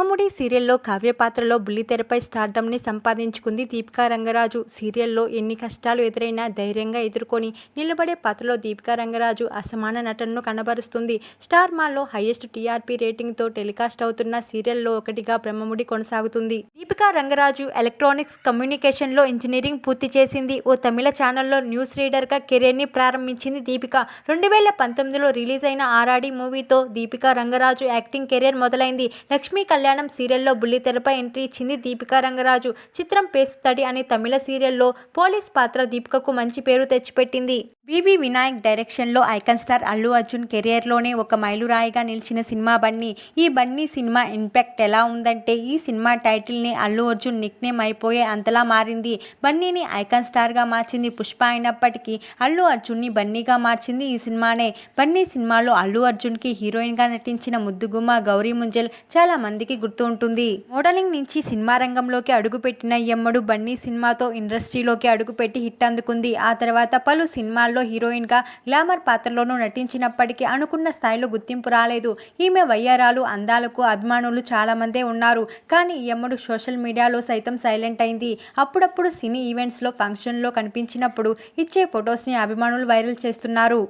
బ్రహ్మముడి సీరియల్లో కావ్య పాత్రలో బుల్లితెరపై స్టార్డమ్ని సంపాదించుకుంది దీపికా రంగరాజు. సీరియల్లో ఎన్ని కష్టాలు ఎదురైనా ధైర్యంగా ఎదుర్కొని నిలబడే పాత్రలో దీపికా రంగరాజు అసమాన నటనను కనబరుస్తుంది. స్టార్ మాల్లో హైయెస్ట్ టీఆర్పీ రేటింగ్తో టెలికాస్ట్ అవుతున్న సీరియల్లో ఒకటిగా బ్రహ్మముడి కొనసాగుతుంది. దీపికా రంగరాజు ఎలక్ట్రానిక్స్ కమ్యూనికేషన్లో ఇంజనీరింగ్ పూర్తి చేసింది. ఓ తమిళ ఛానల్లో న్యూస్ రీడర్గా కెరీర్ని ప్రారంభించింది దీపిక. రెండు వేల పంతొమ్మిదిలో రిలీజ్ అయిన ఆరాడి మూవీతో దీపికా రంగరాజు యాక్టింగ్ కెరీర్ మొదలైంది. లక్ష్మీ కళ్యాణ్ సీరియల్లో బుల్లితెరపై ఎంట్రీ ఇచ్చింది దీపికా రంగరాజు. చిత్రం పేస్తుడి అనే తమిళ సీరియల్లో పోలీస్ పాత్ర దీపికకు మంచి పేరు తెచ్చిపెట్టింది. వివి వినాయక్ డైరెక్షన్లో ఐకాన్ స్టార్ అల్లు అర్జున్ కెరియర్లోనే ఒక మైలురాయిగా నిలిచిన సినిమా బన్నీ. ఈ బన్నీ సినిమా ఇంపాక్ట్ ఎలా ఉందంటే ఈ సినిమా టైటిల్ని అల్లు అర్జున్ నిక్నేమ్ అయిపోయే అంతలా మారింది. బన్నీని ఐకన్ స్టార్గా మార్చింది పుష్ప అయినప్పటికీ అల్లు అర్జున్ని బన్నీగా మార్చింది ఈ సినిమానే. బన్నీ సినిమాలో అల్లు అర్జున్కి హీరోయిన్గా నటించిన ముద్దుగుమ్మ గౌరీ ముంజల్ చాలా మందికి గుర్తు ఉంటుంది. మోడలింగ్ నుంచి సినిమా రంగంలోకి అడుగుపెట్టిన ఎమ్మడు బన్నీ సినిమాతో ఇండస్ట్రీలోకి అడుగుపెట్టి హిట్ అందుకుంది. ఆ తర్వాత పలు సినిమాల్లో హీరోయిన్గా గ్లామర్ పాత్రలోనూ నటించినప్పటికీ అనుకున్న స్థాయిలో గుర్తింపు రాలేదు. ఈమె వయ్యారాలు అందాలకు అభిమానులు చాలా మందే ఉన్నారు. కానీ యమ్మడు ఎమ్మడు సోషల్ మీడియాలో సైతం సైలెంట్ అయింది. అప్పుడప్పుడు సినీ ఈవెంట్స్లో ఫంక్షన్లో కనిపించినప్పుడు ఇచ్చే ఫొటోస్ని అభిమానులు వైరల్ చేస్తున్నారు.